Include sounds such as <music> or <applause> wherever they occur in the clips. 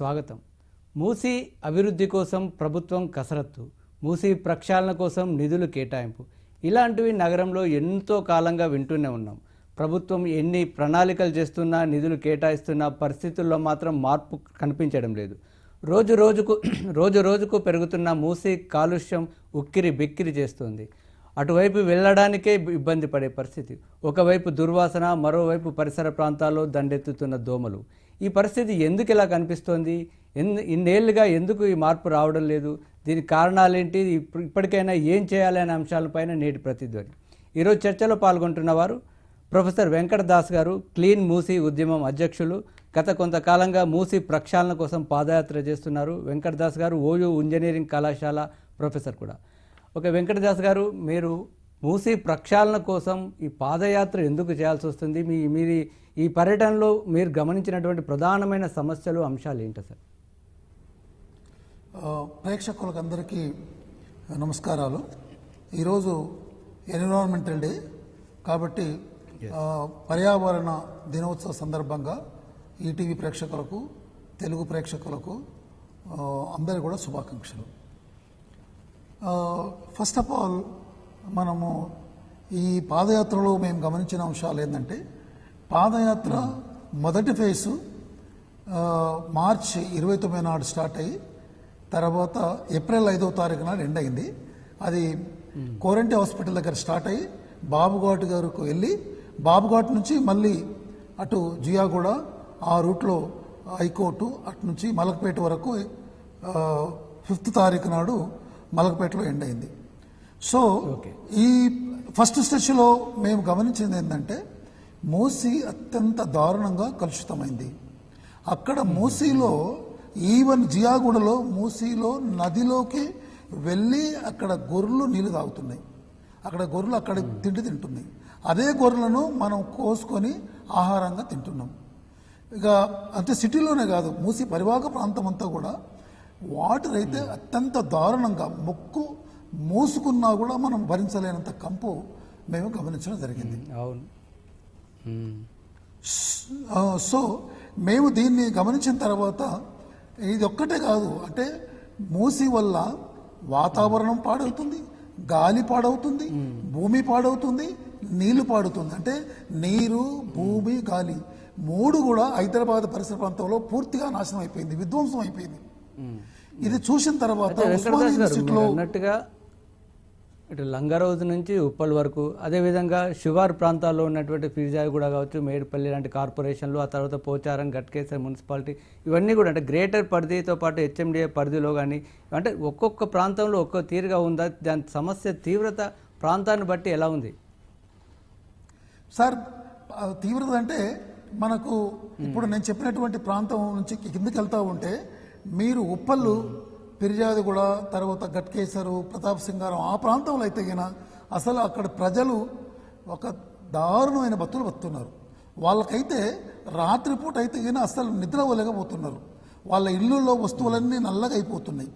స్వాగతం. మూసీ అభివృద్ధి కోసం ప్రభుత్వం కసరత్తు మూసీ ప్రక్షాళన కోసం నిధులు కేటాయింపు. ఇలాంటివి నగరంలో ఎంతో కాలంగా వింటూనే ఉన్నాం. ప్రభుత్వం ఎన్ని ప్రణాళికలు చేస్తున్నా నిధులు కేటాయిస్తున్నా పరిస్థితుల్లో మాత్రం మార్పు కనిపించడం లేదు. రోజు రోజుకు <clears throat> రోజు రోజుకు పెరుగుతున్న మూసీ కాలుష్యం ఉక్కిరి బిక్కిరి చేస్తుంది. అటువైపు వెళ్ళడానికే ఇబ్బంది పడే పరిస్థితి. ఒకవైపు దుర్వాసన మరోవైపు పరిసర ప్రాంతాల్లో దండెత్తుతున్న దోమలు. ఈ పరిస్థితి ఎందుకు ఇలా కనిపిస్తోంది? ఎందు ఇన్నేళ్ళుగా ఎందుకు ఈ మార్పు రావడం లేదు? దీని కారణాలేంటి? ఇప్పటికైనా ఏం చేయాలి అనే అంశాలపైన నేటి ప్రతిధ్వని. ఈరోజు చర్చలో పాల్గొంటున్న వారు ప్రొఫెసర్ వెంకట దాస్ గారు క్లీన్ మూసీ ఉద్యమం అధ్యక్షులు గత కొంతకాలంగా మూసీ ప్రక్షాళన కోసం పాదయాత్ర చేస్తున్నారు వెంకటదాస్ గారు ఓయూ ఇంజనీరింగ్ కళాశాల ప్రొఫెసర్ కూడా. ఓకే వెంకటదాస్ గారు మీరు మూసీ ప్రక్షాళన కోసం ఈ పాదయాత్ర ఎందుకు చేయాల్సి వస్తుంది? మీ మీరు ఈ పర్యటనలో మీరు గమనించినటువంటి ప్రధానమైన సమస్యలు అంశాలు ఏంటి సార్? ప్రేక్షకులకు అందరికీ నమస్కారాలు. ఈరోజు ఎన్విరాన్మెంటల్ డే కాబట్టి పర్యావరణ దినోత్సవ సందర్భంగా ఈటీవీ ప్రేక్షకులకు తెలుగు ప్రేక్షకులకు ఆ, అందరికీ కూడా శుభాకాంక్షలు. ఫస్ట్ ఆఫ్ ఆల్ మనము ఈ పాదయాత్రలో మేము గమనించిన అంశాలు ఏంటంటే పాదయాత్ర మొదటి ఫేసు మార్చ్ ఇరవై తొమ్మిది నాడు స్టార్ట్ అయ్యి తర్వాత ఏప్రిల్ ఐదో తారీఖు నాడు ఎండ్ అయింది. అది కోరంటి హాస్పిటల్ దగ్గర స్టార్ట్ అయ్యి బాబుఘాట్ గారికి వెళ్ళి బాబుఘాట్ నుంచి మళ్ళీ అటు జియాగూడ ఆ రూట్లో హైకోర్టు అటు నుంచి మలకపేట వరకు ఫిఫ్త్ తారీఖు నాడు మలకపేటలో ఎండ్ అయింది. సో ఈ ఫస్ట్ స్టెచ్లో మేము గమనించింది ఏంటంటే మూసీ అత్యంత దారుణంగా కలుషితమైంది. అక్కడ మూసీలో ఈవెన్ జియాగూడలో మూసీలో నదిలోకి వెళ్ళి అక్కడ గొర్రెలు నీళ్ళు తాగుతున్నాయి. అక్కడ గొర్రెలు అక్కడ తిండి తింటున్నాయి. అదే గొర్రెలను మనం కోసుకొని ఆహారంగా తింటున్నాం. ఇక అంతే సిటీలోనే కాదు మూసి పరివాహక ప్రాంతం అంతా కూడా వాటర్ అయితే అత్యంత దారుణంగా మొక్కు మూసుకున్నా కూడా మనం భరించలేనంత కంపు మేము గమనించడం జరిగింది. అవును. సో మేము దీన్ని గమనించిన తర్వాత ఇది ఒక్కటే కాదు. అంటే మూసి వల్ల వాతావరణం పాడవుతుంది గాలి పాడవుతుంది భూమి పాడవుతుంది నీళ్ళు పాడుతుంది. అంటే నీరు భూమి గాలి మూడు కూడా హైదరాబాద్ పరిసర ప్రాంతంలో పూర్తిగా నాశనం అయిపోయింది విధ్వంసం అయిపోయింది. ఇది చూసిన తర్వాత ఉస్మానియా వెంకటదాస్ గారు యూనివర్సిటీలో మీరు అన్నట్టుగా ఇటు లంగరోజు నుంచి ఉప్పల్ వరకు. అదేవిధంగా శివారు ప్రాంతాల్లో ఉన్నటువంటి ఫిర్జాయిగూడ కావచ్చు మేడిపల్లి లాంటి కార్పొరేషన్లు ఆ తర్వాత పోచారం గట్కేసర్ మున్సిపాలిటీ ఇవన్నీ కూడా అంటే గ్రేటర్ పరిధితో పాటు హెచ్ఎండిఏ పరిధిలో కానీ అంటే ఒక్కొక్క ప్రాంతంలో ఒక్కో తీరుగా ఉందా? దాని సమస్య తీవ్రత ప్రాంతాన్ని బట్టి ఎలా ఉంది? సార్ తీవ్రత అంటే మనకు ఇప్పుడు నేను చెప్పినటువంటి ప్రాంతం నుంచి కిందకి వెళ్తా ఉంటే మీరు ఉప్పళ్ళు పిరిజాదిగూడ తర్వాత గట్కేశ్వరు ప్రతాప్ సింగారం ఆ ప్రాంతంలో అయితే గిన అసలు అక్కడ ప్రజలు ఒక దారుణమైన బతులు బతున్నారు వాళ్ళకైతే రాత్రిపూట అయితే గిన అసలు నిద్రపోలేకపోతున్నారు వాళ్ళ ఇళ్ళల్లో వస్తువులన్నీ నల్లగా అయిపోతున్నాయి.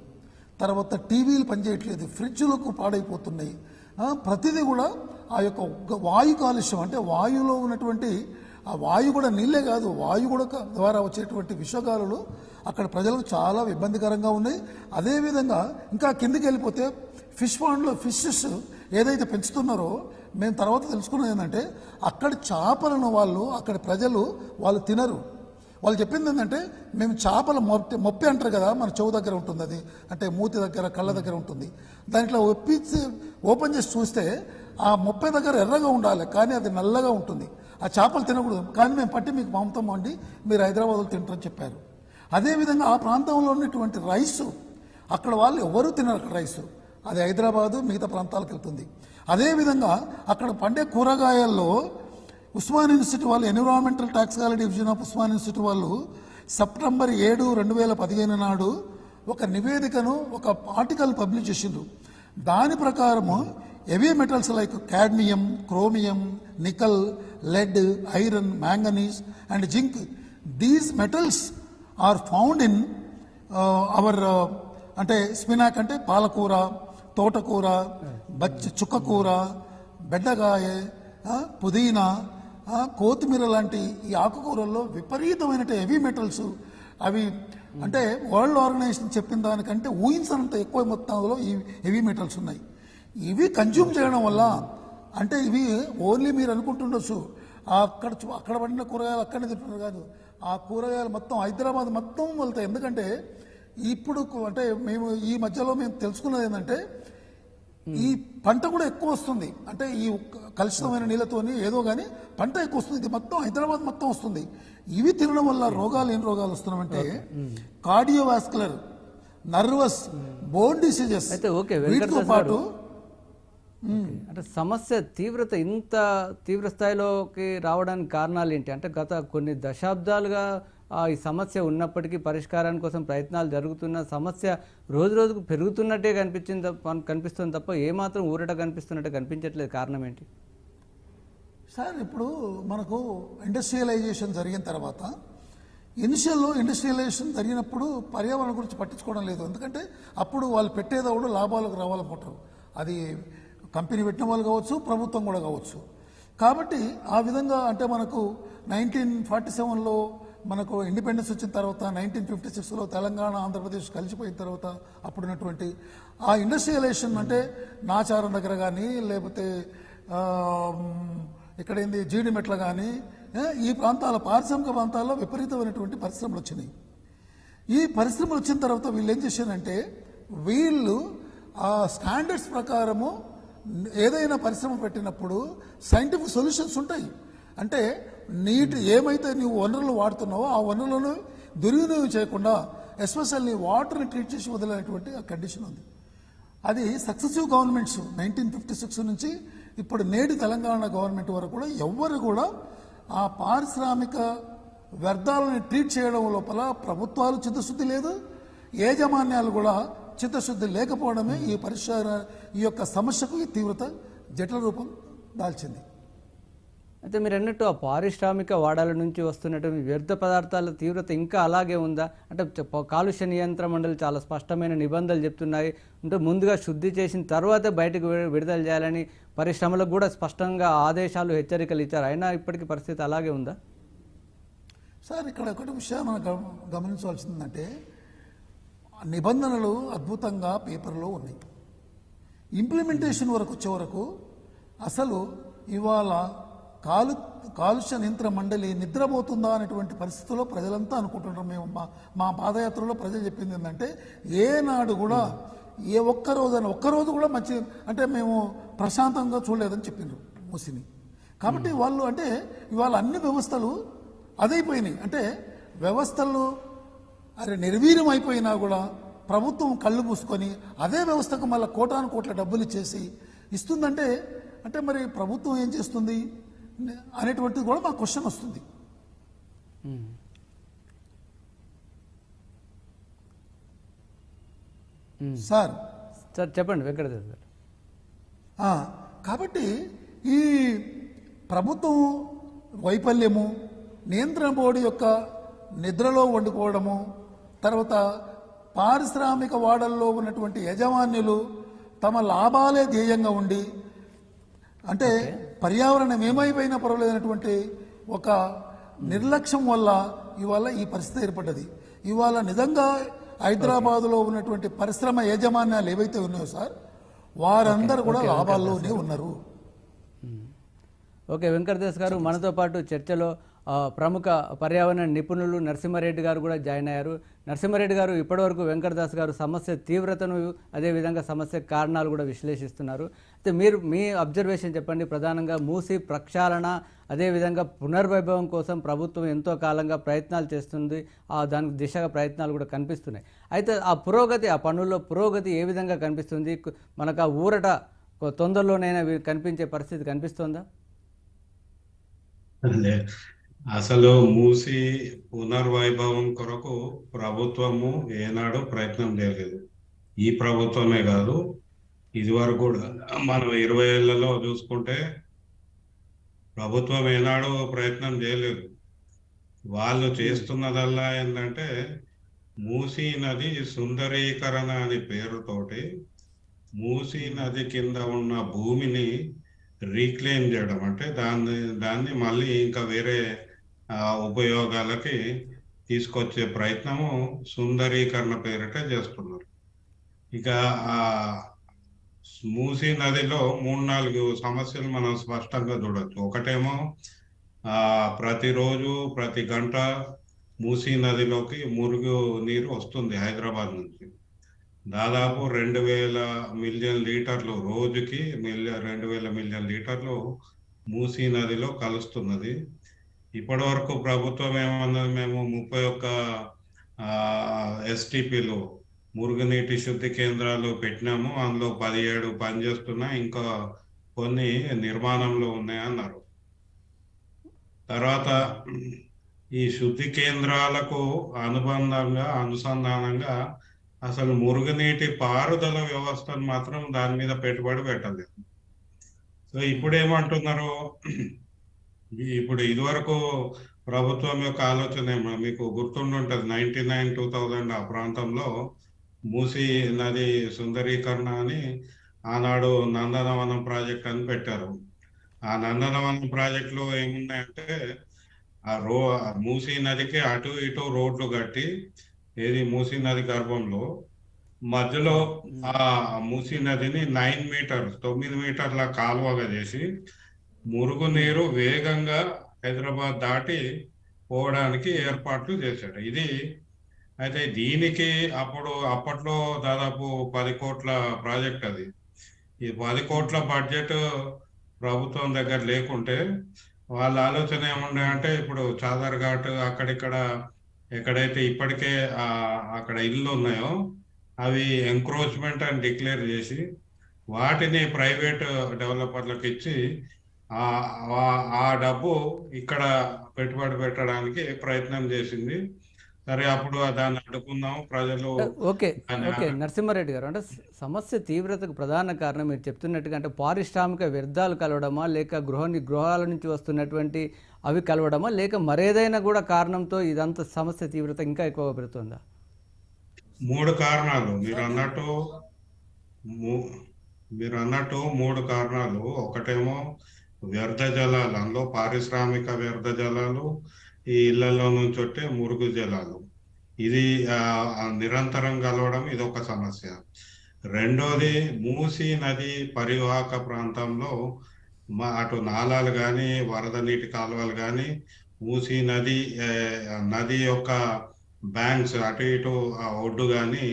తర్వాత టీవీలు పనిచేయట్లేదు ఫ్రిడ్జ్లకు పాడైపోతున్నాయి. ప్రతిదీ కూడా ఆ యొక్క వాయు కాలుష్యం అంటే వాయువులో ఉన్నటువంటి ఆ వాయు కూడా నీళ్ళే కాదు వాయు కూడా ద్వారా వచ్చేటువంటి విషగాలులు అక్కడ ప్రజలకు చాలా ఇబ్బందికరంగా ఉన్నాయి. అదేవిధంగా ఇంకా కిందికి వెళ్ళిపోతే ఫిష్ పాండ్లో ఫిషెస్ ఏదైతే పెంచుతున్నారో మేము తర్వాత తెలుసుకున్నది ఏంటంటే అక్కడ చేపలను వాళ్ళు అక్కడ ప్రజలు వాళ్ళు తినరు. వాళ్ళు చెప్పింది ఏంటంటే మేము చేపల మొప్పి మొప్పి అంటారు కదా మన చెవు దగ్గర ఉంటుంది అది. అంటే మూతి దగ్గర కళ్ళ దగ్గర ఉంటుంది. దాంట్లో ఒప్పించి ఓపెన్ చేసి చూస్తే ఆ మొప్పై దగ్గర ఎర్రగా ఉండాలి కానీ అది నల్లగా ఉంటుంది. ఆ చేపలు తినకూడదు. కానీ మేము పట్టి మీకు పంపుతాం అండి. మీరు హైదరాబాద్లో తింటారని చెప్పారు. అదేవిధంగా ఆ ప్రాంతంలో ఉన్నటువంటి రైసు అక్కడ వాళ్ళు ఎవరు తినరు అక్కడ రైసు. అది హైదరాబాదు మిగతా ప్రాంతాలకు వెళ్తుంది. అదేవిధంగా అక్కడ పండే కూరగాయల్లో ఉస్మాన్ యూనివర్సిటీ వాళ్ళు environmental toxicology division of Osman University వాళ్ళు సెప్టెంబర్ ఏడు రెండు వేల పదిహేను నాడు ఒక నివేదికను ఒక ఆర్టికల్ పబ్లిష్ చేసిండ్రు. దాని ప్రకారము heavy metals like cadmium chromium nickel lead iron manganese and zinc. These metals are found in our అంటే స్పినాక్ అంటే పాలకూర తోటకూర బచ్చ చుక్కకూర బెండకాయ పుదీనా కొత్తిమీర లాంటి ఈ ఆకుకూరల్లో విపరీతమైన హెవీ మెటల్స్ అవి అంటే వరల్డ్ ఆర్గనైజేషన్ చెప్పిన దానికంటే ఊహించినంత ఎక్కువ మొత్తంలో ఈ హెవీ మెటల్స్ ఉన్నాయి. ఇవి కన్జ్యూమ్ చేయడం వల్ల అంటే ఇవి ఓన్లీ మీరు అనుకుంటుండొచ్చు అక్కడ అక్కడ పడిన కూరగాయలు అక్కడనే తింటున్నారు కాదు. ఆ కూరగాయలు మొత్తం హైదరాబాద్ మొత్తం వెళ్తాయి ఎందుకంటే ఇప్పుడు అంటే మేము ఈ మధ్యలో మేము తెలుసుకున్నది ఏంటంటే ఈ పంట కూడా ఎక్కువ వస్తుంది. అంటే ఈ కలుషితమైన నీళ్ళతోని ఏదో కానీ పంట ఎక్కువ వస్తుంది. ఇది మొత్తం హైదరాబాద్ మొత్తం వస్తుంది. ఇవి తినడం వల్ల రోగాలు ఏం రోగాలు వస్తున్నాయంటే కార్డియోవాస్కులర్ నర్వస్ బోన్ డిసీజెస్ వీటితో పాటు అంటే సమస్య తీవ్రత ఇంత తీవ్ర స్థాయిలోకి రావడానికి కారణాలు ఏంటి? అంటే గత కొన్ని దశాబ్దాలుగా ఆ, ఈ సమస్య ఉన్నప్పటికీ పరిష్కారాని కోసం ప్రయత్నాలు జరుగుతున్న సమస్య రోజు రోజుకు పెరుగుతున్నట్టే కనిపించింది తప్ప కనిపిస్తుంది తప్ప ఏమాత్రం ఊరట కనిపిస్తున్నట్టే కనిపించట్లేదు కారణం ఏంటి? సార్ ఇప్పుడు మనకు ఇండస్ట్రియలైజేషన్ జరిగిన తర్వాత ఇనిషియల్లో ఇండస్ట్రియలైజేషన్ జరిగినప్పుడు పర్యావరణం గురించి పట్టించుకోవడం లేదు. ఎందుకంటే అప్పుడు వాళ్ళు పెట్టేదప్పుడు లాభాలకు రావాలనుకుంటారు. అది కంపెనీ పెట్టిన వాళ్ళు కావచ్చు ప్రభుత్వం కూడా కావచ్చు. కాబట్టి ఆ విధంగా అంటే మనకు నైన్టీన్ ఫార్టీ సెవెన్లో మనకు ఇండిపెండెన్స్ వచ్చిన తర్వాత నైన్టీన్ ఫిఫ్టీ సిక్స్లో తెలంగాణ ఆంధ్రప్రదేశ్ కలిసిపోయిన తర్వాత అప్పుడున్నటువంటి ఆ ఇండస్ట్రియలైజేషన్ అంటే నాచారం దగ్గర కానీ లేకపోతే ఇక్కడ ఏంది జీడిమెట్ల కానీ ఈ ప్రాంతాల పారిశ్రామిక ప్రాంతాల్లో విపరీతమైనటువంటి పరిశ్రమలు వచ్చినాయి. ఈ పరిశ్రమలు వచ్చిన తర్వాత వీళ్ళు ఏం చేశారంటే వీళ్ళు ఆ స్టాండర్డ్స్ ప్రకారము ఏదైనా పరిశ్రమ పెట్టినప్పుడు సైంటిఫిక్ సొల్యూషన్స్ ఉంటాయి. అంటే నీటి ఏమైతే నీవు వనరులు వాడుతున్నావో ఆ వనరులను దుర్వినియోగం చేయకుండా ఎస్పెషల్లీ వాటర్ని ట్రీట్ చేసి వదిలేటువంటి ఆ కండిషన్ ఉంది. అది successive governments nineteen fifty six నుంచి ఇప్పుడు నేటి తెలంగాణ గవర్నమెంట్ వరకు కూడా ఎవ్వరు కూడా ఆ పారిశ్రామిక వ్యర్థాలను ట్రీట్ చేయడం లోపల ప్రభుత్వాలు చిత్తశుద్ధి లేదు యాజమాన్యాలు కూడా చిత్తశుద్ధి లేకపోవడమే ఈ పరిష్కార ఈ యొక్క సమస్యకు ఈ తీవ్రత జటిల రూపం దాల్చింది. అయితే మీరు అన్నట్టు ఆ పారిశ్రామిక వాడాల నుంచి వస్తున్నటువంటి వ్యర్థ పదార్థాల తీవ్రత ఇంకా అలాగే ఉందా? అంటే కాలుష్య నియంత్రణ మండలి చాలా స్పష్టమైన నిబంధనలు చెప్తున్నాయి. అంటే ముందుగా శుద్ధి చేసిన తర్వాతే బయటకు విడుదల చేయాలని పరిశ్రమలకు కూడా స్పష్టంగా ఆదేశాలు హెచ్చరికలు ఇచ్చారు. అయినా ఇప్పటికీ పరిస్థితి అలాగే ఉందా? సార్ ఇక్కడ ఒకటి విషయం మనం గమ- గమనించవలసిందంటే నిబంధనలు అద్భుతంగా పేపర్లో ఉన్నాయి. ఇంప్లిమెంటేషన్ వరకు వచ్చే వరకు అసలు ఇవాళ కాలు కాలుష్య నియంత్రణ మండలి నిద్రపోతుందా అనేటువంటి పరిస్థితుల్లో ప్రజలంతా అనుకుంటున్నారు. మేము మా మా పాదయాత్రలో ప్రజలు చెప్పింది ఏంటంటే ఏనాడు కూడా ఏ ఒక్క రోజైనా ఒక్క రోజు కూడా మంచి అంటే మేము ప్రశాంతంగా చూడలేదని చెప్పిండ్రు మూసిని. కాబట్టి వాళ్ళు అంటే ఇవాళ అన్ని వ్యవస్థలు అదైపోయినాయి. అంటే వ్యవస్థలు అరే నిర్వీర్యం అయిపోయినా కూడా ప్రభుత్వం కళ్ళు మూసుకొని అదే వ్యవస్థకు మళ్ళీ కోటాను కోట్ల డబ్బులు ఇచ్చేసి ఇస్తుందంటే అంటే మరి ప్రభుత్వం ఏం చేస్తుంది? అనేటువంటిది కూడా మా క్వశ్చన్ వస్తుంది. సార్. సార్ చెప్పండి గారు. ఆ, కాబట్టి ఈ ప్రభుత్వం వైఫల్యము నియంత్రణ బోర్డు యొక్క నిద్రలో వండుకోవడము తర్వాత పారిశ్రామిక వాడల్లో ఉన్నటువంటి యజమాన్యులు తమ లాభాలే ధ్యేయంగా ఉండి అంటే పర్యావరణం ఏమైపోయినా పర్వాలేదన్నటువంటి ఒక నిర్లక్ష్యం వల్ల ఇవాళ ఈ పరిస్థితి ఏర్పడ్డది. ఇవాళ నిజంగా హైదరాబాదులో ఉన్నటువంటి పరిశ్రమ యాజమాన్యాలు ఏవైతే ఉన్నాయో సార్ వారందరూ కూడా లాభాల్లోనే ఉన్నారు. ఓకే వెంకటదాస్ గారు మనతో పాటు చర్చలో ప్రముఖ పర్యావరణ నిపుణులు నరసింహారెడ్డి గారు కూడా జాయిన్ అయ్యారు. నరసింహారెడ్డి గారు ఇప్పటివరకు వెంకటదాస్ గారు సమస్య తీవ్రతను అదేవిధంగా సమస్య కారణాలు కూడా విశ్లేషిస్తున్నారు. అయితే మీరు మీ అబ్జర్వేషన్ చెప్పండి. ప్రధానంగా మూసి ప్రక్షాళన అదేవిధంగా పునర్వైభవం కోసం ప్రభుత్వం ఎంతో కాలంగా ప్రయత్నాలు చేస్తుంది. ఆ దానికి దిశగా ప్రయత్నాలు కూడా కనిపిస్తున్నాయి. అయితే ఆ పురోగతి ఆ పనుల్లో పురోగతి ఏ విధంగా కనిపిస్తుంది? మనకు ఆ ఊరట తొందరలోనైనా కనిపించే పరిస్థితి కనిపిస్తుందా? అసలు మూసి పునర్వైభవం కొరకు ప్రభుత్వము ఏనాడు ప్రయత్నం చేయలేదు. ఈ ప్రభుత్వమే కాదు ఇదివరకు కూడా మనం ఇరవై ఏళ్ళలో చూసుకుంటే ప్రభుత్వం ఏనాడు ప్రయత్నం చేయలేదు. వాళ్ళు చేస్తున్నదల్లా ఏంటంటే మూసీ నది సుందరీకరణ అనే పేరుతోటి మూసీ నది కింద ఉన్న భూమిని రీక్లెయిమ్ చేయడం అంటే దాన్ని దాన్ని మళ్ళీ ఇంకా వేరే ఉపయోగాలకి తీసుకొచ్చే ప్రయత్నము సుందరీకరణ పేరిట చేస్తున్నారు. ఇక ఆ మూసీ నదిలో మూడు నాలుగు సమస్యలు మనం స్పష్టంగా చూడొచ్చు. ఒకటేమో ఆ ప్రతిరోజు ప్రతి గంట మూసీ నదిలోకి మురుగు నీరు వస్తుంది హైదరాబాద్ నుంచి. దాదాపు రెండు వేల మిలియన్ లీటర్లు రోజుకి మిలియన్ రెండు వేల మిలియన్ లీటర్లు మూసీ నదిలో కలుస్తున్నది. ఇప్పటి వరకు ప్రభుత్వం ఏమన్నది మేము ముప్పై ఒక్క ఎస్టిపిలు మురుగునీటి శుద్ధి కేంద్రాలు పెట్టినాము. అందులో పదిహేడు పనిచేస్తున్నా ఇంకా కొన్ని నిర్మాణంలో ఉన్నాయన్నారు. తర్వాత ఈ శుద్ధి కేంద్రాలకు అనుబంధంగా అనుసంధానంగా అసలు మురుగునీటి పారుదల వ్యవస్థను మాత్రం దాని మీద పెట్టుబడి పెట్టలేదు. సో ఇప్పుడు ఏమంటున్నారు ఇప్పుడు ఇదివరకు ప్రభుత్వం యొక్క ఆలోచన మీకు గుర్తుండుంటది. నైన్టీ నైన్ టూ థౌజండ్ ఆ ప్రాంతంలో మూసీ నది సుందరీకరణ అని ఆనాడు నందనవనం ప్రాజెక్ట్ అని పెట్టారు. ఆ నందనవనం ప్రాజెక్ట్లో ఏమున్నాయంటే ఆ రో మూసీ నదికి అటు ఇటు రోడ్లు కట్టి ఏది మూసీ నది గర్భంలో మధ్యలో ఆ మూసీ నదిని నైన్ మీటర్స్ తొమ్మిది మీటర్ల కాలువగా చేసి మురుగునీరు వేగంగా హైదరాబాద్ దాటి పోవడానికి ఏర్పాట్లు చేశాడు. ఇది అయితే దీనికి అప్పుడు అప్పట్లో దాదాపు పది కోట్ల ప్రాజెక్ట్ అది. ఈ పది కోట్ల బడ్జెట్ ప్రభుత్వం దగ్గర లేకుంటే వాళ్ళ ఆలోచన ఏముండే అంటే ఇప్పుడు చాదర్ ఘాట్ అక్కడిక్కడ ఎక్కడైతే ఇప్పటికే అక్కడ ఇల్లు ఉన్నాయో అవి ఎంక్రోచ్మెంట్ అని డిక్లేర్ చేసి వాటిని ప్రైవేట్ డెవలపర్లకు ఇచ్చి ఆ ఆ- ఆ డబ్బు ఇక్కడ పెట్టుబడి పెట్టడానికి ప్రయత్నం చేసింది. సరే అప్పుడు దాన్ని అడ్డుకుందాం. ప్రజలు ఓకే ఓకే నరసింహారెడ్డి గారు. అంటే సమస్య తీవ్రతకు ప్రధాన కారణం మీరు చెప్తున్నట్టుగా అంటే పారిశ్రామిక వ్యర్థాలు కలవడమా లేక గృహ గృహాల నుంచి వస్తున్నటువంటి అవి కలవడమా లేక మరేదైనా కూడా కారణంతో ఇదంతా సమస్య తీవ్రత ఇంకా ఎక్కువగా పెడుతుందా మూడు కారణాలు. మీరు అన్నట్టు మీరు అన్నట్టు మూడు కారణాలు. ఒకటేమో వ్యర్థ జలాలు అందులో పారిశ్రామిక వ్యర్థ జలాలు ఈ ఇళ్ళలో నుంచి వచ్చే మురుగు జలాలు. ఇది నిరంతరం కలవడం ఇది ఒక సమస్య. రెండోది మూసీ నది పరివాహక ప్రాంతంలో మా అటు నాలాలు కానీ వరద నీటి కాలువలు కానీ మూసీ నది నది యొక్క బ్యాంక్స్ అటు ఇటు ఒడ్డు కానీ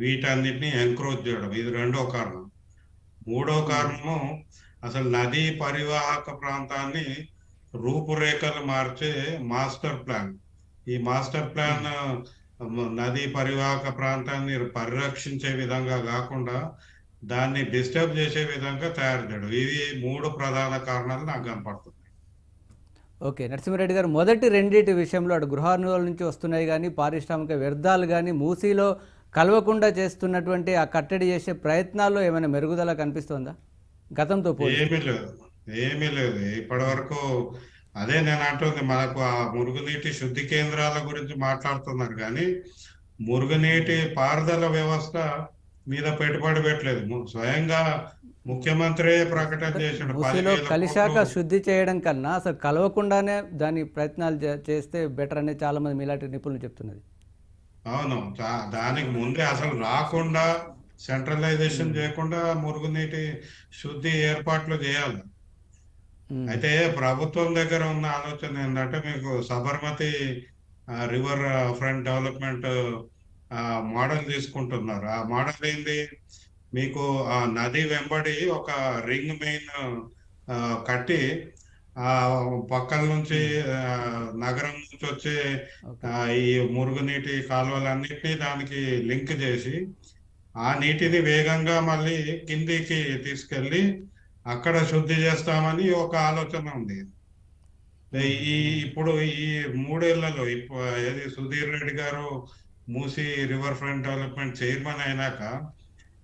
వీటన్నిటిని ఎంక్రోచ్ చేయడం. ఇది రెండో కారణం. మూడో కారణము అసలు నదీ పరివాహక ప్రాంతాన్ని రూపురేఖలు మార్చే మాస్టర్ ప్లాన్. ఈ మాస్టర్ ప్లాన్ నదీ పరివాహక ప్రాంతాన్ని పరిరక్షించే విధంగా కాకుండా దాన్ని డిస్టర్బ్ చేసే విధంగా తయారు చేయడం. ఇవి మూడు ప్రధాన కారణాలు నాకు కనపడుతుంది ఓకే. నరసింహారెడ్డి గారు మొదటి రెండింటి విషయంలో అటు గృహానుల నుంచి వస్తున్నాయి కానీ పారిశ్రామిక వ్యర్థాలు కానీ మూసీలో కలవకుండా చేస్తున్నటువంటి ఆ కట్టడి చేసే ప్రయత్నాల్లో ఏమైనా మెరుగుదల కనిపిస్తోందా? గతంతో ఏమీ లేదు. ఏమీ లేదు. ఇప్పటి వరకు అదే నేను అంటుంది మనకు ఆ మురుగునీటి శుద్ధి కేంద్రాల గురించి మాట్లాడుతున్నారు కానీ మురుగునీటి పారుదల వ్యవస్థ మీద పెట్టుబడి పెట్టలేదు. స్వయంగా ముఖ్యమంత్రి ప్రకటన పదివేల కలిశాక. శుద్ధి చేయడం కన్నా అసలు కలవకుండానే దాని ప్రయత్నాలు చే- చేస్తే బెటర్ అని చాలా మంది మీలాంటి నిపుణులు చెప్తున్నది. అవును. దానికి ముందే అసలు రాకుండా సెంట్రలైజేషన్ చేయకుండా మురుగునీటి శుద్ధి ఏర్పాట్లు చేయాలి. అయితే ప్రభుత్వం దగ్గర ఉన్న ఆలోచన ఏంటంటే మీకు Sabarmati river front development model తీసుకుంటున్నారు. ఆ మోడల్ ఏంది? మీకు ఆ నది వెంబడి ఒక రింగ్ మెయిన్ కట్టి ఆ పక్కల నుంచి నగరం నుంచి వచ్చే ఈ మురుగునీటి కాలువలన్నిటినీ దానికి లింక్ చేసి ఆ నీటిని వేగంగా మళ్ళీ కిందికి తీసుకెళ్ళి అక్కడ శుద్ధి చేస్తామని ఒక ఆలోచన ఉంది. ఈ ఇప్పుడు ఈ మూడేళ్ళలో ఇప్పుడు ఏది Sudhir Reddy garu Musi river front development chairman అయినాక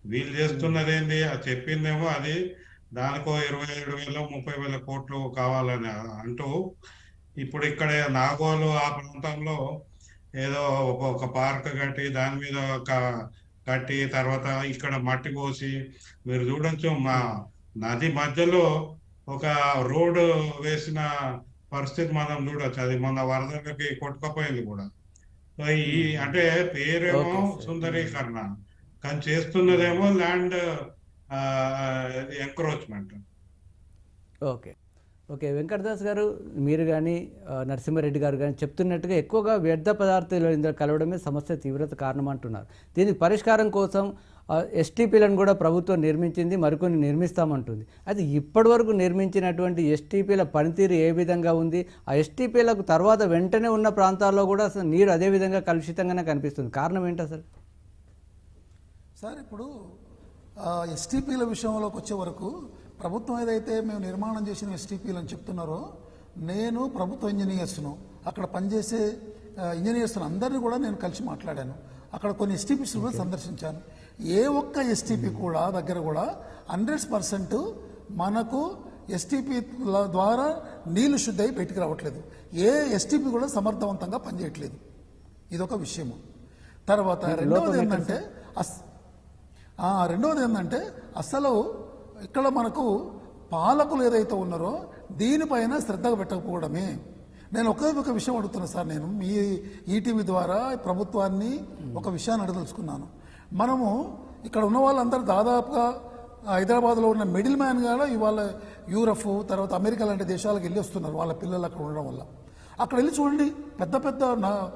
వీళ్ళు చేస్తున్నది ఏంది? ఆ చెప్పిందేమో అది దానికో ఇరవై ఏడు వేల ముప్పై వేల కోట్లు కావాలని అంటూ ఇప్పుడు ఇక్కడ నాగోలు ఆ ప్రాంతంలో ఏదో ఒక ఒక పార్క్ కట్టి దాని మీద ఒక కట్టి తర్వాత ఇక్కడ మట్టి పోసి మీరు చూడొచ్చు మా నది మధ్యలో ఒక రోడ్డు వేసిన పరిస్థితి మనం చూడొచ్చు. అది మొన్న వరదలకి కొట్టుకపోయింది కూడా. సో ఈ అంటే పేరేమో. సుందరీకరణ. కానీ చేస్తున్నదేమో land encroachment okay. Okay Venkatdas garu మీరు కానీ నరసింహారెడ్డి గారు కానీ చెప్తున్నట్టుగా ఎక్కువగా వ్యర్థ పదార్థాలు ఇందులో కలవడమే సమస్య తీవ్రత కారణం అంటున్నారు. దీనికి పరిష్కారం కోసం ఎస్టీపీలను కూడా ప్రభుత్వం నిర్మించింది మరికొన్ని నిర్మిస్తామంటుంది. అది ఇప్పటివరకు నిర్మించినటువంటి ఎస్టీపీల పనితీరు ఏ విధంగా ఉంది? ఆ ఎస్టీపీలకు తర్వాత వెంటనే ఉన్న ప్రాంతాల్లో కూడా అసలు నీరు అదే విధంగా కలుషితంగానే కనిపిస్తుంది. కారణం ఏంటి అసలు? సార్ ఇప్పుడు ఎస్టీపీల విషయంలోకి వచ్చే వరకు ప్రభుత్వం ఏదైతే మేము నిర్మాణం చేసిన ఎస్టీపీలు అని చెప్తున్నారో నేను ప్రభుత్వ ఇంజనీర్స్ను అక్కడ పనిచేసే ఇంజనీర్స్ను అందరినీ కూడా నేను కలిసి మాట్లాడాను. అక్కడ కొన్ని ఎస్టీపీస్ కూడా సందర్శించాను. ఏ ఒక్క ఎస్టీపీ కూడా దగ్గర కూడా హండ్రెడ్ పర్సెంట్ మనకు ఎస్టీపీ ద్వారా నీళ్ళు శుద్ధి అయి బయటికి రావట్లేదు. ఏ ఎస్టీపీ కూడా సమర్థవంతంగా పనిచేయట్లేదు. ఇదొక విషయము. తర్వాత రెండవది ఏంటంటే అస్ రెండవది ఏంటంటే అసలు ఇక్కడ మనకు పాలకులు ఏదైతే ఉన్నారో దీనిపైన శ్రద్ధ పెట్టకపోవడమే. నేను ఒకే ఒక విషయం అడుగుతున్నా సార్ నేను. మీ ఈటీవీ ద్వారా ప్రభుత్వాన్ని ఒక విషయాన్ని అడగదలుచుకున్నాను. మనము ఇక్కడ ఉన్న వాళ్ళందరూ దాదాపుగా హైదరాబాద్లో ఉన్న మిడిల్ మ్యాన్ కూడా ఇవాళ యూరప్ తర్వాత అమెరికా లాంటి దేశాలకు వెళ్ళి వస్తున్నారు వాళ్ళ పిల్లలు అక్కడ ఉండడం వల్ల. అక్కడ వెళ్ళి చూడండి పెద్ద పెద్ద న-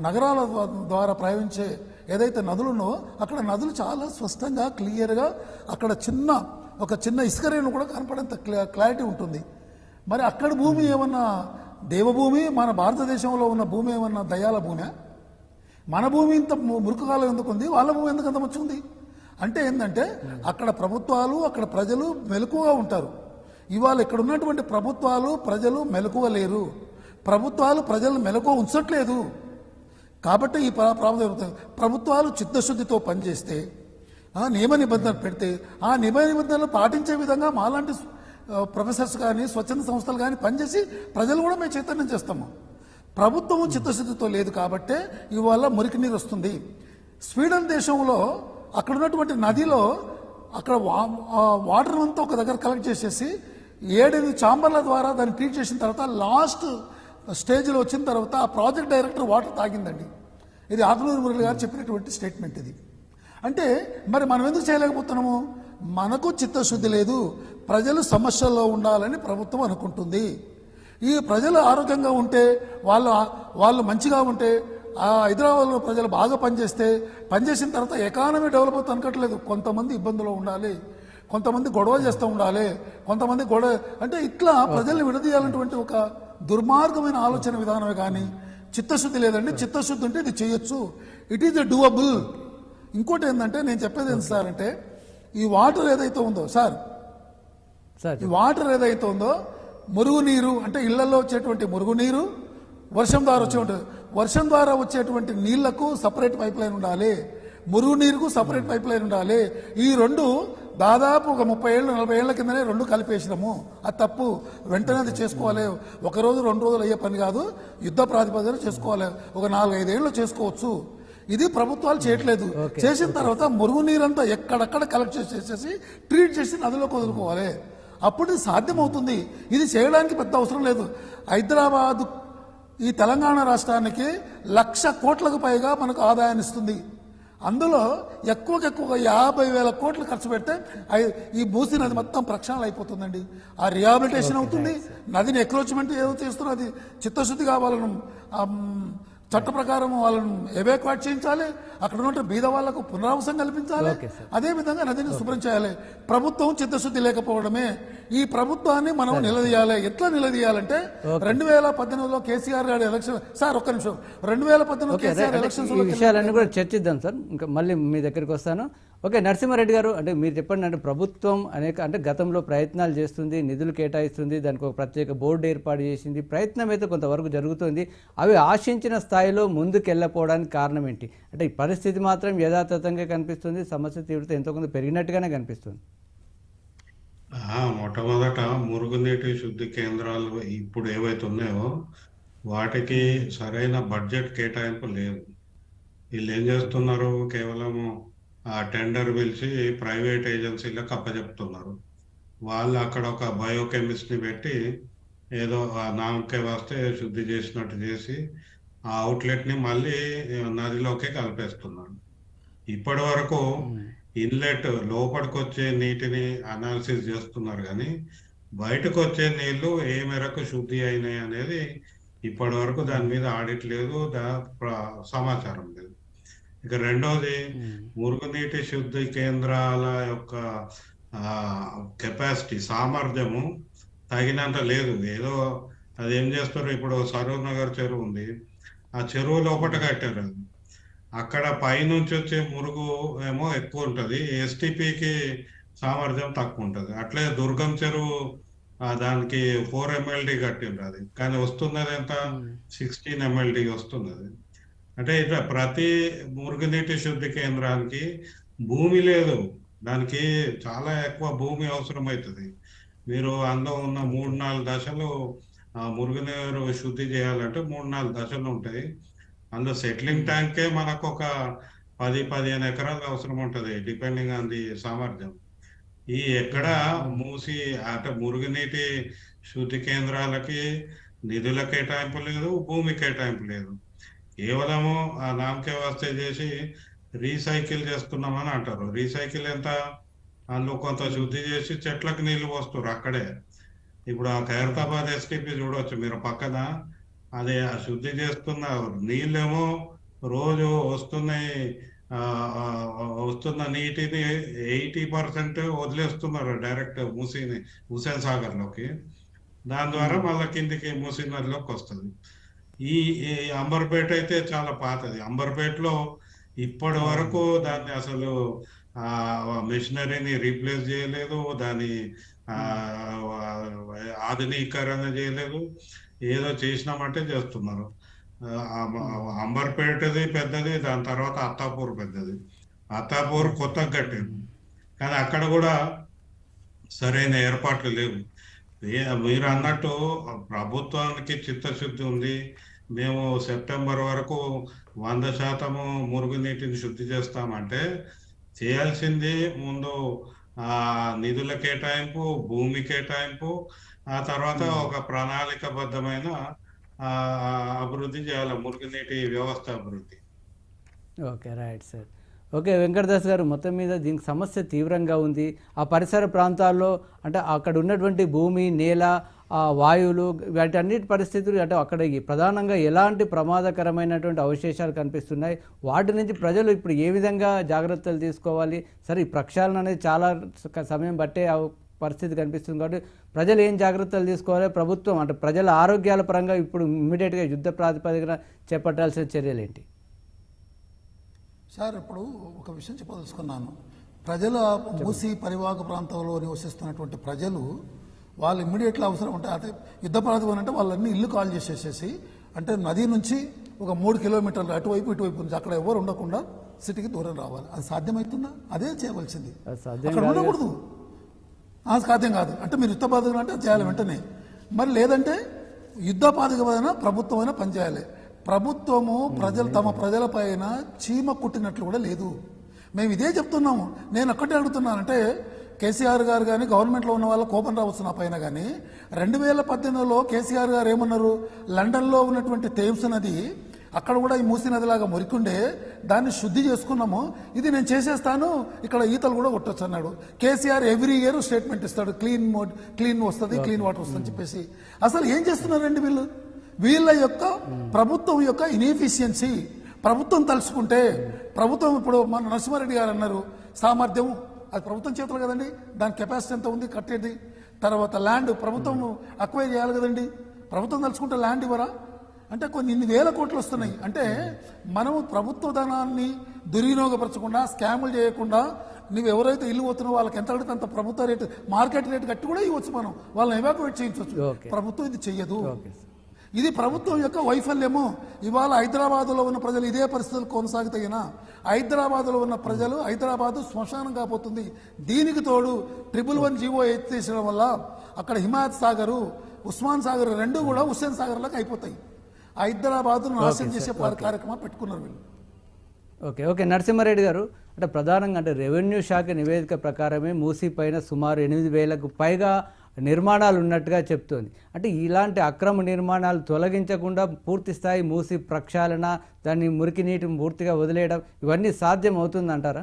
నగరాల ద్వారా ప్రయాణించే ఏదైతే నదులు ఉన్నాయో అక్కడ నదులు చాలా స్పష్టంగా క్లియర్గా అక్కడ చిన్న ఒక చిన్న ఇసుకరేణు కూడా కనపడేంత క్లా- క్లారిటీ ఉంటుంది. మరి అక్కడ భూమి ఏమన్నా దేవభూమి? మన భారతదేశంలో ఉన్న భూమి ఏమన్నా దయాల భూమి? మన భూమి ఇంత మురుకుకాలం ఎందుకు ఉంది? వాళ్ళ భూమి ఎందుకు అంత మంచిగా అంటే ఏంటంటే అక్కడ ప్రభుత్వాలు అక్కడ ప్రజలు మెలకువగా ఉంటారు. ఇవాళ ఇక్కడ ఉన్నటువంటి ప్రభుత్వాలు ప్రజలు మెలకువ లేరు. ప్రభుత్వాలు ప్రజలు మెలకువ ఉంచట్లేదు. కాబట్టి ఈ ప్రాబ్లం జరుగుతుంది ప్రభుత్వాలు చిత్తశుద్ధితో పనిచేస్తే ఆ, నియమ నిబంధనలు పెడితే ఆ నియమ నిబంధనలు పాటించే విధంగా మాలాంటి ప్రొఫెసర్స్ కానీ స్వచ్ఛంద సంస్థలు కానీ పనిచేసి ప్రజలు కూడా మేము చైతన్యం చేస్తాము. ప్రభుత్వం చిత్తశుద్ధితో లేదు కాబట్టే ఇవాళ మురికి నీరు వస్తుంది. స్వీడన్ దేశంలో అక్కడ ఉన్నటువంటి నదిలో అక్కడ వా- వాటర్ అంతా ఒక దగ్గర కలెక్ట్ చేసేసి ఏడెనిమిది చాంబర్ల ద్వారా దాన్ని ట్రీట్ చేసిన తర్వాత లాస్ట్ స్టేజ్లో వచ్చిన తర్వాత ఆ ప్రాజెక్ట్ డైరెక్టర్ వాటర్ తాగిందండి. ఇది ఆకునూరు మురళి గారు చెప్పినటువంటి స్టేట్మెంట్ ఇది. అంటే మరి మనం ఎందుకు చేయలేకపోతున్నాము? మనకు చిత్తశుద్ధి లేదు. ప్రజలు సమస్యల్లో ఉండాలని ప్రభుత్వం అనుకుంటుంది. ఈ ప్రజలు ఆరోగ్యంగా ఉంటే వాళ్ళు వాళ్ళు మంచిగా ఉంటే ఆ హైదరాబాద్లో ప్రజలు బాగా పనిచేస్తే పనిచేసిన తర్వాత ఎకానమీ డెవలప్ అవుతుంది అనకట్లేదు. కొంతమంది ఇబ్బందులు ఉండాలి. కొంతమంది గొడవ చేస్తూ ఉండాలి. కొంతమంది గొడవ అంటే ఇట్లా ప్రజల్ని విడదీయాలన్నటువంటి ఒక దుర్మార్గమైన ఆలోచన విధానమే కానీ చిత్తశుద్ధి లేదండి చిత్తశుద్ధి ఉంటే ఇది చేయొచ్చు. ఇట్ ఈజ్ ఎ డూయబుల్ ఇంకోటి ఏంటంటే నేను చెప్పేది ఏంటి సార్ అంటే ఈ వాటర్ ఏదైతే ఉందో సార్ సార్ ఈ వాటర్ ఏదైతే ఉందో మురుగునీరు అంటే ఇళ్ళలో వచ్చేటువంటి మురుగునీరు వర్షం ద్వారా వచ్చేటువంటి వర్షం ద్వారా వచ్చేటువంటి నీళ్ళకు సపరేట్ పైప్ లైన్ ఉండాలి. మురుగునీరుకు సపరేట్ పైప్ లైన్ ఉండాలి. ఈ రెండు దాదాపు ఒక ముప్పై ఏళ్ళు నలభై ఏళ్ళ కిందనే రెండు కలిపేసినాము. అది తప్పు. వెంటనే అది చేసుకోవాలి. ఒక రోజు రెండు రోజులు అయ్యే పని కాదు. యుద్ధ ప్రాతిపదికన చేసుకోవాలి. ఒక నాలుగైదేళ్ళు చేసుకోవచ్చు. ఇది ప్రభుత్వాలు చేయట్లేదు. చేసిన తర్వాత మురుగునీరంతా ఎక్కడక్కడ కలెక్ట్ చేసేసి ట్రీట్ చేసి నదిలోకి వదులుకోవాలి అప్పుడు ఇది సాధ్యమవుతుంది. ఇది చేయడానికి పెద్ద అవసరం లేదు. హైదరాబాద్ ఈ తెలంగాణ రాష్ట్రానికి లక్ష కోట్లకు పైగా మనకు ఆదాయాన్ని ఇస్తుంది. అందులో ఎక్కువకి ఎక్కువ యాభై వేల కోట్లు ఖర్చు పెడితే ఈ మూసి నది మొత్తం ప్రక్షాళన అయిపోతుందండి. ఆ రిహాబిలిటేషన్ అవుతుంది. నదిని ఎక్రోచ్మెంట్ ఏదో చేస్తున్నారో అది చిత్తశుద్ధిగా వాళ్ళను చట్ట ప్రకారం వాళ్ళను ఎవాక్యువేట్ చేయించాలి. అక్కడ ఉన్న బీద వాళ్ళకు పునరావాసం కల్పించాలి. Okay sir. అదే విధంగా నదిని శుభ్రం చేయాలి. ప్రభుత్వం చిత్తశుద్ధి లేకపోవడమే ఈ ప్రభుత్వాన్ని మనం నిలదీయాలి. ఎట్లా నిలదీయాలంటే రెండు వేల పద్దెనిమిదిలో కేసీఆర్ గారి ఎలక్షన్ సార్ ఒక్క నిమిషం. రెండు వేల పద్దెనిమిది కేసీఆర్. ఎలక్షన్స్ ఈ విషయాలన్నీ కూడా చర్చిద్దాం సార్. ఇంకా మళ్ళీ మీ దగ్గరికి వస్తాను. ఓకే నరసింహారెడ్డి గారు అంటే మీరు చెప్పండి అంటే ప్రభుత్వం అనేక అంటే గతంలో ప్రయత్నాలు చేస్తుంది నిధులు కేటాయిస్తుంది దానికి ఒక ప్రత్యేక బోర్డు ఏర్పాటు చేసింది ప్రయత్నం అయితే కొంతవరకు జరుగుతుంది. అవి ఆశించిన స్థాయిలో ముందుకెళ్ళకపోవడానికి కారణం ఏంటి? అంటే ఈ పరిస్థితి మాత్రం యథాతథంగా కనిపిస్తుంది సమస్య తీవ్రత ఎంతో కొంత పెరిగినట్టుగానే కనిపిస్తుంది. మొట్టమొదట మురుగునీటి శుద్ధి కేంద్రాలు ఇప్పుడు ఏవైతే ఉన్నాయో వాటికి సరైన బడ్జెట్ కేటాయింపు లేదు. వీళ్ళు ఏం చేస్తున్నారు? కేవలం ఆ టెండర్ పిలిచి ప్రైవేట్ ఏజెన్సీలకు అప్పచెప్తున్నారు వాళ్ళు అక్కడ ఒక బయోకెమిస్ట్ని పెట్టి ఏదో ఆ నామకే వస్తే శుద్ధి చేసినట్టు చేసి ఆ అవుట్లెట్ని మళ్ళీ నదిలోకి కలిపేస్తున్నారు. ఇప్పటి వరకు ఇన్లెట్ లోపలికి వచ్చే నీటిని అనాలిసిస్ చేస్తున్నారు కానీ బయటకు వచ్చే నీళ్ళు ఏ మేరకు శుద్ధి అయినాయి అనేది ఇప్పటి వరకు దాని మీద ఆడిట్ లేదు దా సమాచారం లేదు. ఇక రెండోది మురుగునీటి శుద్ధి కేంద్రాల యొక్క కెపాసిటీ సామర్థ్యము తగినంత లేదు. ఏదో అది ఏం చేస్తారు? ఇప్పుడు సరూర్ నగర్ చెరువు ఉంది. ఆ చెరువు లోపల కట్టారు అక్కడ పైనుంచి వచ్చే మురుగు ఏమో ఎక్కువ ఉంటది. ఎస్టిపికి సామర్థ్యం తక్కువ ఉంటది. అట్లే దుర్గం చెరువు దానికి ఫోర్ ఎంఎల్డి కట్టిండ్రు అది. కానీ వస్తున్నది ఎంత? సిక్స్టీన్ ఎంఎల్డి వస్తున్నది. అంటే ఇట్లా ప్రతి మురుగునీటి శుద్ధి కేంద్రానికి భూమి లేదు. దానికి చాలా ఎక్కువ భూమి అవసరం అవుతుంది మీరు అందులో ఉన్న మూడు నాలుగు దశలు ఆ మురుగునీరు శుద్ధి చేయాలంటే మూడు నాలుగు దశలు ఉంటాయి. అందులో సెటిలింగ్ ట్యాంకే మనకు ఒక పది పదిహేను ఎకరాలు అవసరం ఉంటుంది డిపెండింగ్ ఆన్ ది సామర్థ్యం. ఈ ఎక్కడ మూసి అంటే మురుగునీటి శుద్ధి కేంద్రాలకి నిధుల కేటాయింపు లేదు భూమి కేటాయింపు లేదు. కేవలము ఆ నామకే వస్తే చేసి రీసైకిల్ చేస్తున్నామని అంటారు. రీసైకిల్ ఎంత? అందులో కొంత శుద్ధి చేసి చెట్లకు నీళ్ళు పోస్తారు అక్కడే. ఇప్పుడు ఆ ఖైరతాబాద్ ఎస్టీపీ చూడవచ్చు మీరు పక్కన. అదే ఆ శుద్ధి చేస్తున్న నీళ్ళేమో రోజు వస్తున్నాయి వస్తున్న నీటిని ఎయిటీ పర్సెంట్ వదిలేస్తున్నారు డైరెక్ట్ మూసీని హుసేన్ సాగర్లోకి దాని ద్వారా మళ్ళీ కిందికి మూసీ నదిలోకి వస్తుంది. ఈ ఈ అంబర్పేట అయితే చాలా పాతది. అంబర్పేటలో ఇప్పటి వరకు దాన్ని అసలు ఆ మెషినరీని రీప్లేస్ చేయలేదు. దాని ఆ, ఆధునీకరణ చేయలేదు. ఏదో చేసినామంటే చేస్తున్నారు. అంబర్పేటది పెద్దది దాని తర్వాత అత్తాపూర్ పెద్దది. అత్తాపూర్ కొత్తగా కట్టింది. కానీ అక్కడ కూడా సరైన ఏర్పాట్లు లేవు. మీరు అన్నట్టు ప్రభుత్వానికి చిత్తశుద్ధి ఉంది. మేము సెప్టెంబర్ వరకు వంద శాతము మురుగునీటిని శుద్ధి చేస్తామంటే చేయాల్సింది ముందు నిధుల కేటాయింపు భూమి కేటాయింపు ఆ తర్వాత ఒక ప్రణాళికబద్ధమైన అభివృద్ధి చేయాలి మురుగునీటి వ్యవస్థ అభివృద్ధి. Okay right sir. Okay Venkatdas garu మొత్తం మీద దీనికి సమస్య తీవ్రంగా ఉంది. ఆ పరిసర ప్రాంతాల్లో అంటే అక్కడ ఉన్నటువంటి భూమి నేల ఆ వాయువులు వాటన్నిటి పరిస్థితులు అంటే అక్కడ ప్రధానంగా ఎలాంటి ప్రమాదకరమైనటువంటి అవశేషాలు కనిపిస్తున్నాయి? వాటి నుంచి ప్రజలు ఇప్పుడు ఏ విధంగా జాగ్రత్తలు తీసుకోవాలి? సరే ఈ ప్రక్షాళన అనేది చాలా సమయం బట్టే అవ- పరిస్థితి కనిపిస్తుంది కాబట్టి ప్రజలు ఏం జాగ్రత్తలు తీసుకోవాలి? ప్రభుత్వం అంటే ప్రజల ఆరోగ్యాల పరంగా ఇప్పుడు ఇమ్మీడియట్గా యుద్ధ ప్రాతిపదికన చేపట్టాల్సిన చర్యలు ఏంటి? సార్ ఇప్పుడు ఒక విషయం చెప్పదలుచుకున్నాను. ప్రజల మూసి పరివాహక ప్రాంతంలో నివసిస్తున్నటువంటి ప్రజలు వాళ్ళు ఇమ్మీడియట్లీ అవసరం ఉంటే అంటే యుద్ధ ప్రాతిపదికన అంటే వాళ్ళన్ని ఇల్లు కాల్ చేసేసేసి అంటే నది నుంచి ఒక మూడు కిలోమీటర్లు అటువైపు ఇటువైపు నుంచి అక్కడ ఎవరు ఉండకుండా సిటీకి దూరం రావాలి. అది సాధ్యమవుతుందా? అదే చేయవలసింది. అది అక్కడ ఉండకూడదు. సాధ్యం కాదు. అంటే మీరు యుద్ధ అంటే చేయాలి వెంటనే. మరి లేదంటే యుద్ధ బాధకమైన ప్రభుత్వమైనా పనిచేయాలి ప్రభుత్వము ప్రజలు తమ ప్రజలపైన చీమ కుట్టినట్లు కూడా లేదు. మేము ఇదే చెప్తున్నాము. నేను ఒక్కటే అడుగుతున్నానంటే కేసీఆర్ గారు కానీ గవర్నమెంట్లో ఉన్న వాళ్ళ కోపం రావచ్చు నా పైన కానీ రెండు వేల పద్దెనిమిదిలో కేసీఆర్ గారు ఏమన్నారు? లండన్లో ఉన్నటువంటి థేమ్స్ నది అక్కడ కూడా ఈ మూసీ నదిలాగా మురికుండే దాన్ని శుద్ధి చేసుకున్నాము. ఇది నేను చేసేస్తాను ఇక్కడ ఈతలు కూడా కొట్టొచ్చు అన్నాడు. కేసీఆర్ ఎవ్రీ ఇయర్ స్టేట్మెంట్ ఇస్తాడు క్లీన్ మోడ్ క్లీన్ వస్తుంది క్లీన్ వాటర్ వస్తుంది అని చెప్పేసి. అసలు ఏం చేస్తున్నారండి వీళ్ళు? వీళ్ళ యొక్క ప్రభుత్వం యొక్క ఇన్ఎఫిషియన్సీ. ప్రభుత్వం తలుచుకుంటే ప్రభుత్వం ఇప్పుడు మన నరసింహారెడ్డి గారు అన్నారు సామర్థ్యం అది ప్రభుత్వం చేతులు కదండి దాని కెపాసిటీ ఎంత ఉంది కట్టేది. తర్వాత ల్యాండ్ ప్రభుత్వం అక్వైర్ చేయాలి కదండి. ప్రభుత్వం తలుచుకుంటే ల్యాండ్ ఇవ్వరా? అంటే కొన్ని ఇన్ని వేల కోట్లు వస్తున్నాయి. అంటే మనము ప్రభుత్వ ధనాన్ని దుర్వినియోగపరచకుండా స్కాములు చేయకుండా నువ్వు ఎవరైతే ఇల్లు పోతున్నావో వాళ్ళకి ఎంత అడిగితే అంత ప్రభుత్వ రేటు మార్కెట్ రేటు కట్టి కూడా ఇవ్వచ్చు మనం. వాళ్ళని ఎవాక్యువేట్ చేయించవచ్చు. ప్రభుత్వం ఇది చెయ్యదు. ఇది ప్రభుత్వం యొక్క వైఫల్యము. ఇవాళ హైదరాబాదులో ఉన్న ప్రజలు ఇదే పరిస్థితులు కొనసాగుతాయినా హైదరాబాదులో ఉన్న ప్రజలు హైదరాబాదు శ్మశానం కాబోతుంది. దీనికి తోడు ట్రిపుల్ వన్ జీవో ఎత్తేసడం వల్ల అక్కడ హిమాయత్ సాగరు ఉస్మాన్ సాగర్ రెండు కూడా హుస్సేన్ సాగర్లకు అయిపోతాయి. హైదరాబాద్ నాశనం చేసే కార్యక్రమం పెట్టుకున్నారు వీళ్ళు. Okay okay. నరసింహారెడ్డి గారు అంటే ప్రధానంగా అంటే రెవెన్యూ శాఖ నివేదిక ప్రకారమే మూసీ పైన సుమారు ఎనిమిది వేలకు పైగా నిర్మాణాలు ఉన్నట్టుగా చెప్తోంది. అంటే ఇలాంటి అక్రమ నిర్మాణాలు తొలగించకుండా పూర్తి స్థాయి మూసి ప్రక్షాళన దాన్ని మురికి నీటిని పూర్తిగా వదిలేయడం ఇవన్నీ సాధ్యం అవుతుందంటారా?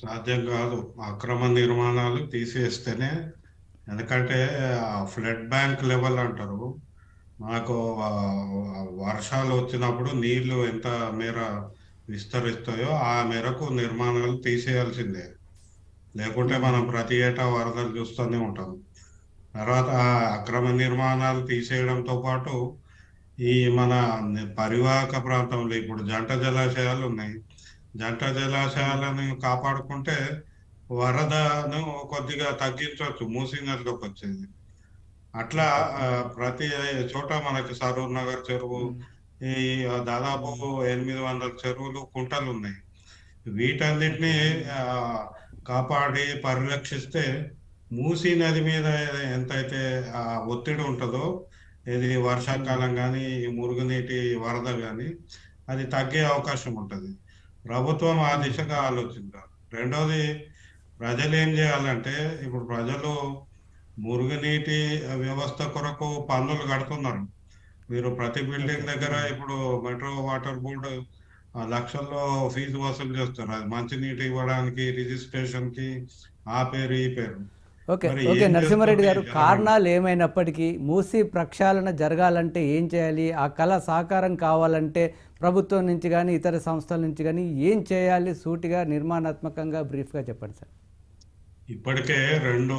సాధ్యం కాదు. అక్రమ నిర్మాణాలు తీసేస్తేనే ఎందుకంటే ఫ్లడ్ బ్యాంక్ లెవెల్ అంటారు. మనకు ఆ, వర్షాలు వచ్చినప్పుడు నీళ్ళు ఎంత మేర విస్తరిస్తాయో ఆ మేరకు నిర్మాణాలు తీసేయాల్సిందే. లేకుంటే మనం ప్రతి ఏటా వరదలు చూస్తూనే ఉంటాం. తర్వాత ఆ అక్రమ నిర్మాణాలు తీసేయడంతో పాటు ఈ మన పరివాహక ప్రాంతంలో ఇప్పుడు జంట జలాశయాలు ఉన్నాయి. జంట జలాశయాలను కాపాడుకుంటే వరదను కొద్దిగా తగ్గించవచ్చు. మూసీ నదిలోకి వచ్చేది. అట్లా ప్రతి చోట మనకి సరూర్ నగర్ చెరువు ఈ దాదాపు ఎనిమిది వందల చెరువులు కుంటలు ఉన్నాయి వీటన్నిటిని కాపాడి పరిరక్షిస్తే మూసీ నది మీద ఎంతైతే ఆ ఒత్తిడి ఉంటుందో ఇది వర్షాకాలం కానీ మురుగునీటి వరద కానీ అది తగ్గే అవకాశం ఉంటుంది. ప్రభుత్వం ఆ దిశగా ఆలోచించాలి. రెండోది ప్రజలు ఏం చేయాలంటే ఇప్పుడు ప్రజలు మురుగునీటి వ్యవస్థ కొరకు పన్నులు కడుతున్నారు. మీరు ప్రతి బిల్డింగ్ దగ్గర ఇప్పుడు మెట్రో వాటర్ బోర్డు లక్షల్లో ఫీజు వసూలు చేస్తారు. అది మంచినీటి ఇవ్వడానికి రిజిస్ట్రేషన్కి ఆ పేరు ఈ పేరు. ఓకే. ఓకే నరసింహారెడ్డి గారు కారణాలు ఏమైనప్పటికీ మూసి ప్రక్షాళన జరగాలంటే ఏం చేయాలి? ఆ కళ సాకారం కావాలంటే ప్రభుత్వం నుంచి కానీ ఇతర సంస్థల నుంచి కానీ ఏం చేయాలి? సూటిగా నిర్మాణాత్మకంగా బ్రీఫ్గా చెప్పండి సార్. ఇప్పటికే రెండు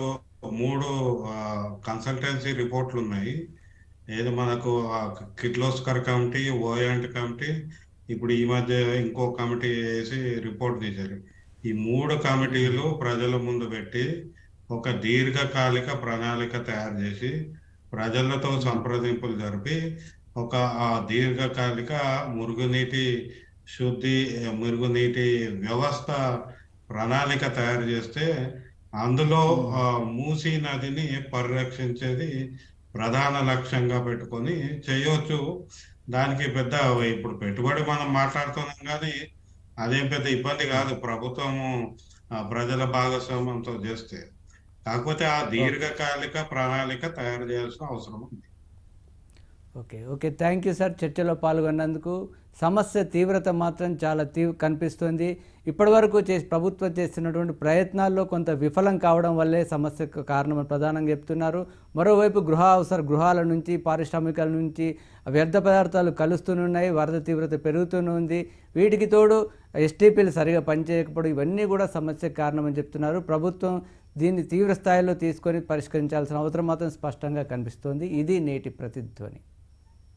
మూడు కన్సల్టెన్సీ రిపోర్ట్లు ఉన్నాయి. ఏది మనకు కిర్లోస్కర్ కమిటీ ఓయాంట్ కమిటీ ఇప్పుడు ఈ మధ్య ఇంకో కమిటీ వేసి రిపోర్ట్ తీశారు. ఈ మూడు కమిటీలు ప్రజల ముందు పెట్టి ఒక దీర్ఘకాలిక ప్రణాళిక తయారు చేసి ప్రజలతో సంప్రదింపులు జరిపి ఒక ఆ దీర్ఘకాలిక మురుగునీటి శుద్ధి మురుగునీటి వ్యవస్థ ప్రణాళిక తయారు చేస్తే అందులో మూసీ నదిని పరిరక్షించేది ప్రధాన లక్ష్యంగా పెట్టుకొని చేయొచ్చు. దానికి పెద్ద ఇప్పుడు పెట్టుబడి మనం మాట్లాడుతున్నాం కానీ అదేం పెద్ద ఇబ్బంది కాదు. ప్రభుత్వము ప్రజల భాగస్వామ్యంతో చేస్తే. కాకపోతే ఆ దీర్ఘకాలిక ప్రణాళిక తయారు చేయాల్సిన అవసరం ఉంది. Okay. Okay. Thank you sir చర్చలో పాల్గొన్నందుకు. సమస్య తీవ్రత మాత్రం చాలా తీవ్ కనిపిస్తుంది. ఇప్పటివరకు చేసి ప్రభుత్వం చేస్తున్నటువంటి ప్రయత్నాల్లో కొంత విఫలం కావడం వల్లే సమస్యకు కారణం ప్రధానంగా చెప్తున్నారు. మరోవైపు గృహ అవసర గృహాల నుంచి పారిశ్రామికాల నుంచి వ్యర్థ పదార్థాలు కలుస్తూనే వరద తీవ్రత పెరుగుతూనే ఉంది. వీటికి తోడు ఎస్టీపీలు సరిగా పనిచేయకపోవడం ఇవన్నీ కూడా సమస్యకు కారణమని చెప్తున్నారు. ప్రభుత్వం దీన్ని తీవ్ర స్థాయిలో తీసుకొని పరిష్కరించాల్సిన అవసరం మాత్రం స్పష్టంగా కనిపిస్తోంది. ఇది నేటి ప్రతిధ్వని.